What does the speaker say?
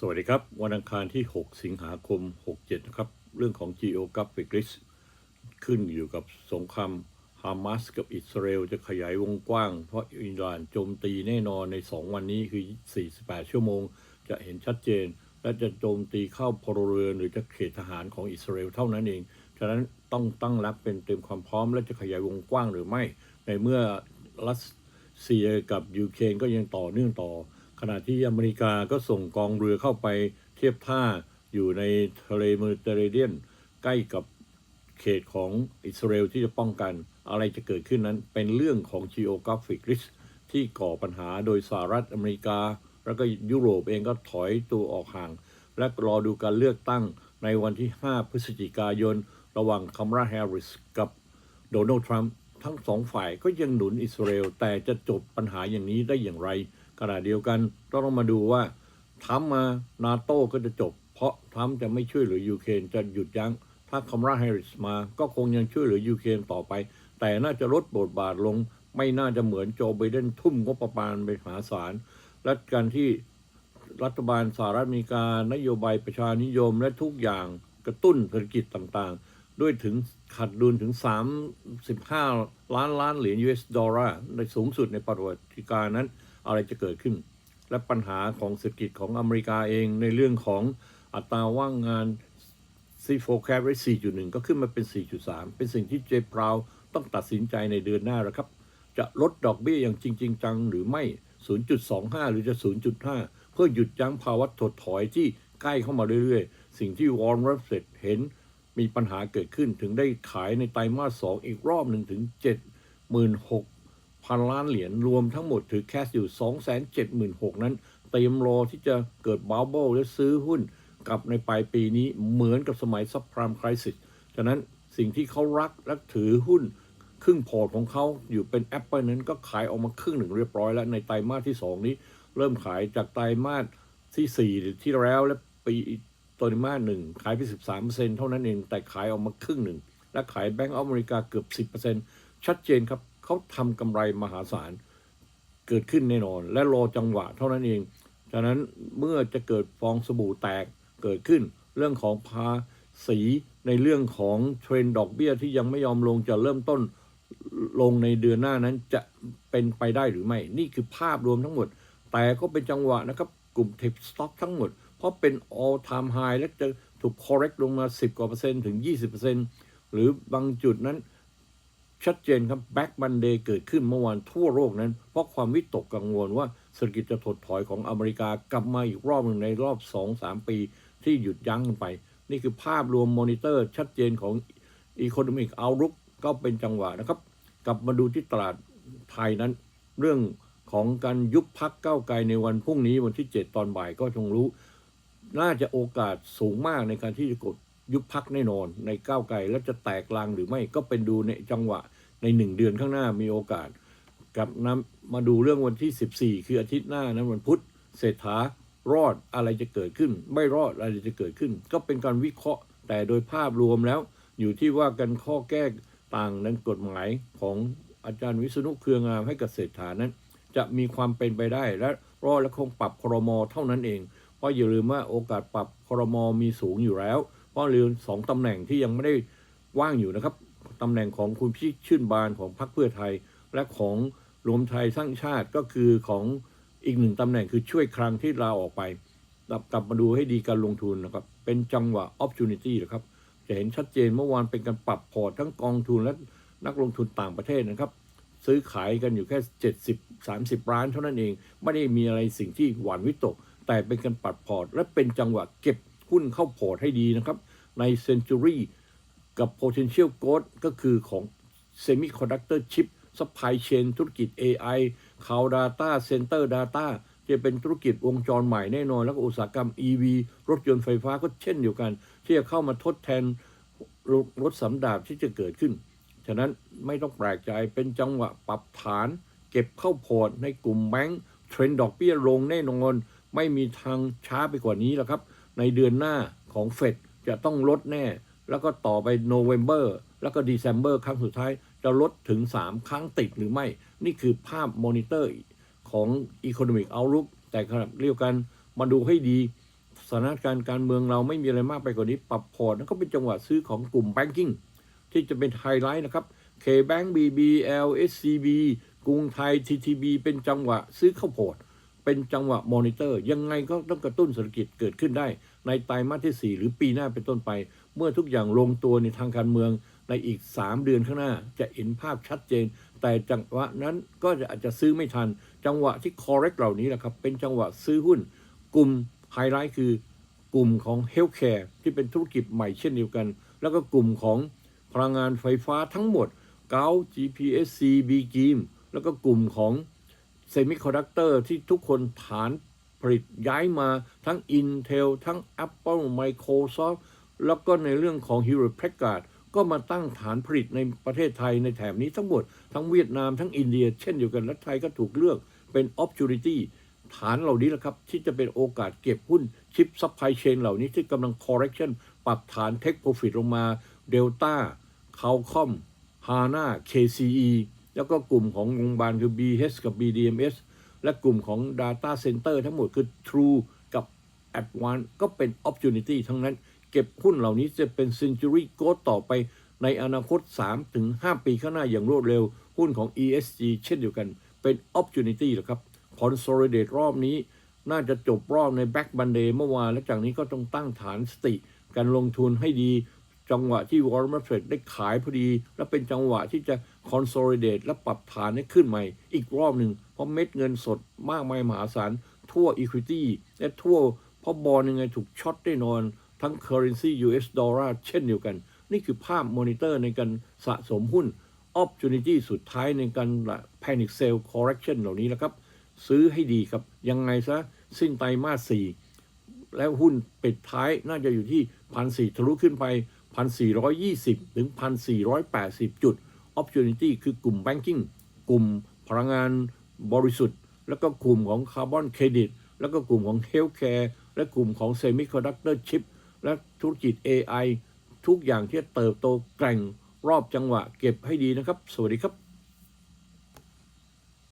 สวัสดีครับ วันอังคารที่ 6 สิงหาคม 67 นะครับ เรื่องของ geo g r a p h i c s ขึ้นอยู่กับสงครามฮามาสกับอิสราเอลจะขยายวงกว้าง เพราะอิหร่านโจมตีแน่นอนใน 2 วันนี้คือ 48 ชั่วโมง จะเห็นชัดเจน และจะโจมตีเข้าพลเรือนหรือจะเขตทหารของอิสราเอลเท่านั้นเอง ฉะนั้นต้องตั้งรับเป็นเตรียมความพร้อม และจะขยายวงกว้างหรือไม่ ในเมื่อรัสเซียกับยูเครนก็ยังต่อเนื่องต่อ ขณะที่อเมริกาก็ส่งกองเรือเข้าไปเทียบท่าอยู่ในทะเลเมดิเตอร์เรเนียน ใกล้กับเขตของอิสราเอลที่จะป้องกันอะไรจะเกิดขึ้นนั้นเป็นเรื่องของ geographic risk ที่ก่อปัญหาโดยสหรัฐอเมริกา แล้วก็ยุโรปเองก็ถอยตัวออกห่าง และรอดูการเลือกตั้งในวันที่ 5 พฤศจิกายน ระหว่างคัมราแฮร์ริสกับโดนัลด์ทรัมป์ทั้งสองฝ่ายก็ยังหนุนอิสราเอลแต่จะจบปัญหาอย่างนี้ได้อย่างไร ขณะเดียวกันต้องมาดูว่าทรัมานาโต้ก็จะจบ เพราะทรัมป์จะไม่ช่วยเหลือยูเครนจะหยุดยัง้ง ถ้าคัมราแฮริสมาก็คงยังช่วยเหลือยูเครนต่อไป แต่น่าจะลดบทบาทลง ไม่น่าจะเหมือนโจไบเดนทุ่มงบประมาณไปหาศาลและการที่รัฐบาลสหรัฐอเมริกานโยบายประชานิยมและทุกอย่างกระตุ้นเศรษฐกิจต่างๆ ด้วยถึงขาดดุลถึง 35 ล้านล้านเหรียญ US ดอลลาร์ในสูงสุดในประวัติการนั้น อะไรจะเกิดขึ้น และปัญหาของเศรษฐกิจของอเมริกาเองในเรื่องของอัตราว่างงานซีโฟแคปไว้4.1 ก็ขึ้นมาเป็น 4.3 เป็นสิ่งที่เจพราวต้องตัดสินใจในเดือนหน้าแล้วครับ จะลดดอกเบี้ยอย่างจริงจังหรือไม่ 0.25 หรือจะ 0.5 เพื่อหยุดยั้งภาวะถดถอยที่ใกล้เข้ามาเรื่อยๆ สิ่งที่วอร์ r ร b เ e ตเห็นมีปัญหาเกิดขึ้นถึงได้ขายในไตรมาส2อีกรอบหนึ่งถึง 76,000 พันล้านเหรียญรวมทั้งหมดถือแคชอยู่ 276,000 นั้นเตรียมรอที่จะเกิดบับเบิลและซื้อหุ้นกลับในปลายปีนี้เหมือนกับสมัยซับพรามคริสิสฉะนั้นสิ่งที่เขารักและถือหุ้นครึ่งพอร์ตของเขาอยู่เป็น Apple นั้นก็ขายออกมาครึ่งหนึ่งเรียบร้อยแล้วในไตรมาสที่ 2 นี้ เริ่มขายจากไตรมาสที่ 4 ที่แล้วและปีไตรมาสหนึ่งขายไป 13 เท่านั้นเองแต่ขายออกมาครึ่งหนึ่งและขายแบงก์อเมริกาเกือบ 10%ชัดเจนครับ เขาทำกำไรมหาศาลเกิดขึ้นแน่นอน และรอจังหวะเท่านั้นเอง ฉะนั้นเมื่อจะเกิดฟองสบู่แตกเกิดขึ้น เรื่องของภาษีในเรื่องของเทรนด์ดอกเบี้ยที่ยังไม่ยอมลงจะเริ่มต้นลงในเดือนหน้านั้นจะเป็นไปได้หรือไม่ นี่คือภาพรวมทั้งหมด แต่ก็เป็นจังหวะนะครับ กลุ่มเทคสต็อกทั้งหมด เพราะเป็น all time high และจะถูก correct ลงมา 10กว่าเปอร์เซ็นต์ถึง 20เปอร์เซ็นต์หรือบางจุดนั้น ชัดเจนครับ Back Monday เกิดขึ้นเมื่อวานทั่วโลกนั้น เพราะความวิตกกังวลว่าเศรษฐกิจจะถดถอยของอเมริกากลับมาอีกรอบหนึ่งในรอบ 2-3 ปีที่หยุดยั้งลงไป นี่คือภาพรวมมอนิเตอร์ชัดเจนของ Economic Outlook ก็เป็นจังหวะนะครับ กลับมาดูที่ตลาดไทยนั้น เรื่องของการยุบพักเก้าไกลในวันพรุ่งนี้วันที่ 7 ตอนบ่ายก็คงรู้ น่าจะโอกาสสูงมากในการที่จะกด ยุบพักแน่นอนในก้าวไกลแล้วจะแตกลางหรือไม่ก็เป็นดูในจังหวะในหนึ่งเดือนข้างหน้ามีโอกาสกับนำมาดูเรื่องวันที่ 14 คืออาทิตย์หน้านั้นวันพุธเศรษฐารอดอะไรจะเกิดขึ้น ไม่รอดอะไรจะเกิดขึ้น ก็เป็นการวิเคราะห์ แต่โดยภาพรวมแล้ว อยู่ที่ว่ากันข้อแก้ต่างในกฎหมายของอาจารย์วิษณุเครืองามให้กับเศรษฐานั้น จะมีความเป็นไปได้และรอดและคงปรับครมอเท่านั้นเอง เพราะอย่าลืมว่าโอกาสปรับครมอมีสูงอยู่แล้ว พราะเหลือสองตำแหน่งที่ยังไม่ได้ว่างอยู่นะครับตำแหน่งของคุณพิชื่นบานของพรรคเพื่อไทย และของรวมไทยสร้างชาติก็คือของอีกหนึ่งตำแหน่งคือช่วยครั้งที่ลาออกไปกลับกลับมาดูให้ดีการลงทุนนะครับ เป็นจังหวะ opportunity นะครับ จะเห็นชัดเจนเมื่อวานเป็นการปรับพอร์ตทั้งกองทุนและนักลงทุนต่างประเทศนะครับ ซื้อขายกันอยู่แค่ 70 30 ล้านเท่านั้นเอง ไม่ได้มีอะไรสิ่งที่หวานวิตก แต่เป็นการปรับพอร์ต และเป็นจังหวะเก็บ หุ้นเข้าพอร์ตให้ดีนะครับ ใน Century กับ potential growth ก็คือของ semiconductor chip supply chain ธุรกิจ AI cloud data center data จะเป็นธุรกิจวงจรใหม่แน่นอน แล้วก็อุตสาหกรรม EV รถยนต์ไฟฟ้าก็เช่นเดียวกัน ที่จะเข้ามาทดแทนรรถสำดาบที่จะเกิดขึ้น ฉะนั้นไม่ต้องแปลกใจเป็นจังหวะปรับฐาน เก็บเข้าพอร์ตในกลุ่มแบงก์เทรนด์ดอกเบี้ยลงแน่นอน ไม่มีทางช้าไปกว่านี้แล้วครับ ในเดือนหน้าของเฟดจะต้องลดแน่ แล้วก็ต่อไปโนเวม ber แล้วก็ December ครั้งสุดท้ายจะลดถึง 3 ครั้งติดหรือไม่ นี่คือภาพมอนิเตอร์ของ Economic Outlook แต่ขณะเรียกกันมาดูให้ดีสถานการณ์การเมืองเราไม่มีอะไรมากไปกว่านี้ ปรับพอร์ตนั่นก็เป็นจังหวะซื้อของกลุ่มแบงกิ้งที่จะเป็นไฮไลท์นะครับ K-Bank BBL SCB กรุงไทย TTB เป็นจังหวะซื้อเข้าพอร์ต เป็นจังหวะมอนิเตอร์ ยังไงก็ต้องกระตุ้นเศรษฐกิจเกิดขึ้นได้ ในไตรมาสที่ 4 หรือปีหน้าเป็นต้นไป เมื่อทุกอย่างลงตัวในทางการเมืองในอีก 3 เดือนข้างหน้า จะเห็นภาพชัดเจน แต่จังหวะนั้นก็จะอาจจะซื้อไม่ทัน จังหวะที่ correct เหล่านี้แหละครับ เป็นจังหวะซื้อหุ้น กลุ่มไฮไลท์คือกลุ่มของ healthcare ที่เป็นธุรกิจใหม่เช่นเดียวกัน แล้วก็กลุ่มของพลังงานไฟฟ้าทั้งหมดเกา GPSC B กีมแล้วก็กลุ่มของ เซมิคอนดักเตอร์ที่ทุกคนฐานผลิตย้ายมาทั้ง Intel ทั้ง Apple Microsoft แล้วก็ในเรื่องของ Hewlett Packard ก็มาตั้งฐานผลิตในประเทศไทยในแถบนี้ทั้งหมด ทั้งเวียดนามทั้งอินเดีย เช่นเดียวกันและไทยก็ถูกเลือกเป็น opportunity ฐานเหล่านี้แหละครับ ที่จะเป็นโอกาสเก็บหุ้นชิปซัพพลายเชนเหล่านี้ที่กำลัง correction ปรับฐาน take profit ลงมา Delta c a l c o m HANA KCE แล้วก็กลุ่มของโรงพยาบาลคือ BH กับ BDMS และกลุ่มของ Data Center ทั้งหมดคือ True กับ Advance ก็เป็น Opportunity ทั้งนั้น เก็บหุ้นเหล่านี้จะเป็น Century Growth ต่อไปในอนาคต 3-5 ปีข้างหน้าอย่างรวดเร็ว หุ้นของ ESG เช่นเดียวกันเป็น Opportunity หละครับ Consolidate รอบนี้ น่าจะจบรอบใน Back Monday เมื่อวานและจากนี้ก็ต้องตั้งฐานสติ การลงทุนให้ดี จังหวะที่ Warren Buffett ได้ขายพอดี และเป็นจังหวะที่จะ consolidate และปรับฐานให้ขึ้นใหม่ อีกรอบหนึ่ง เพราะเม็ดเงินสดมากมายมหาศาล ทั่ว equity และทั่วเพราะบอลยังไงถูกช็อตแน่นอน ทั้ง currency US dollar เช่นเดียวกัน นี่คือภาพมอนิเตอร์ในการสะสมหุ้น opportunity สุดท้ายในการ panic sell correction เหล่านี้นะครับ ซื้อให้ดีครับ ยังไงซะสิ้นไตรมาสสี่แล้วหุ้นปิดท้ายน่าจะอยู่ที่พันสี่ทะลุขึ้นไป พันสี่ร้อยยี่สิบถึงพันสี่ร้อยแปดสิบจุด opportunity คือกลุ่ม banking กลุ่มพลังงานบริสุทธิ์ แล้วก็กลุ่มของคาร์บอนเครดิต แล้วก็กลุ่มของเฮลท์แคร์ และกลุ่มของเซมิคอนดักเตอร์ชิป และธุรกิจ AI ทุกอย่างที่เติบโตแกร่งรอบจังหวะเก็บให้ดีนะครับ สวัสดีครับ